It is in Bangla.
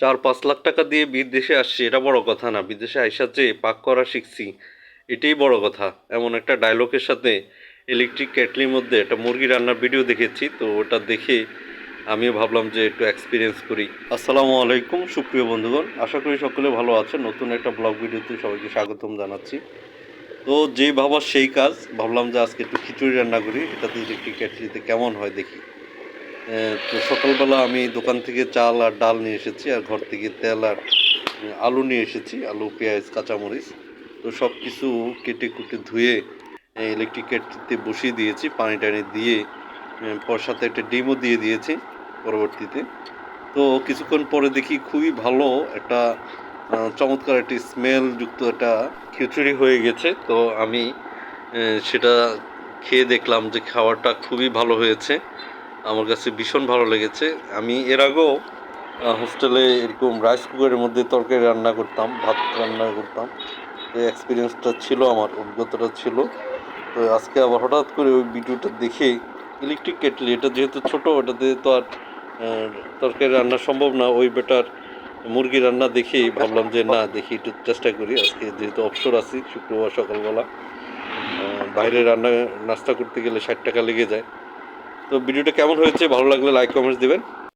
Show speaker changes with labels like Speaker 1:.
Speaker 1: চার পাঁচ লাখ টাকা দিয়ে বিদেশে আসছি, এটা বড় কথা না। বিদেশে আইসা যে পাক করা শিখছি, এটাই বড় কথা। এমন একটা ডায়লগের সাথে ইলেকট্রিক কেটলির মধ্যে একটা মুরগি রান্নার ভিডিও দেখেছি, তো ওটা দেখে আমিও ভাবলাম যে একটু এক্সপিরিয়েন্স করি। আসসালামু আলাইকুম, সুপ্রিয় বন্ধুগণ, আশা করি সকলে ভালো আছেন। নতুন একটা ব্লগ ভিডিওতে সবাইকে স্বাগতম জানাচ্ছি। তো যেই ভাবার সেই কাজ, ভাবলাম যে আজকে একটু খিচুড়ি রান্না করি, এটাতে ইলেকট্রিক কেটলিতে কেমন হয় দেখি। তো সকালবেলা আমি দোকান থেকে চাল আর ডাল নিয়ে এসেছি আর ঘর থেকে তেল আর আলু নিয়ে এসেছি, আলু, পেঁয়াজ, কাঁচামরিচ। তো সব কিছু কেটে কুটে ধুয়ে ইলেকট্রিক কেটলিতে বসিয়ে দিয়েছি, পানি টানি দিয়ে সাথে একটা ডিমও দিয়ে দিয়েছি পরবর্তীতে। তো কিছুক্ষণ পরে দেখি খুবই ভালো একটা চমৎকার একটি স্মেল যুক্ত একটা খিচুড়ি হয়ে গেছে। তো আমি সেটা খেয়ে দেখলাম যে খাবারটা খুবই ভালো হয়েছে। আমার কাছে ভীষণ ভালো লেগেছে। আমি এর আগেও হোস্টেলে এরকম রাইস কুকারের মধ্যে তরকারি রান্না করতাম, ভাত রান্না করতাম। তো এক্সপিরিয়েন্সটা ছিল আমার, অভিজ্ঞতাটা ছিল। তো আজকে আবার হঠাৎ করে ওই ভিডিওটা দেখে ইলেকট্রিক কেটলি এটা যেহেতু ছোট, ওটাতে তো আর তরকারি রান্না সম্ভব না, ওই বেটার মুরগি রান্না দেখেই ভাবলাম যে না, দেখি একটু চেষ্টা করি। আজকে যেহেতু অবসর আছি, শুক্রবার সকালবেলা বাইরে রান্না, নাস্তা করতে গেলে ষাট টাকা লেগে যায়। তো ভিডিওটা কেমন হয়েছে? ভালো লাগলে লাইক কমেন্টস দিবেন।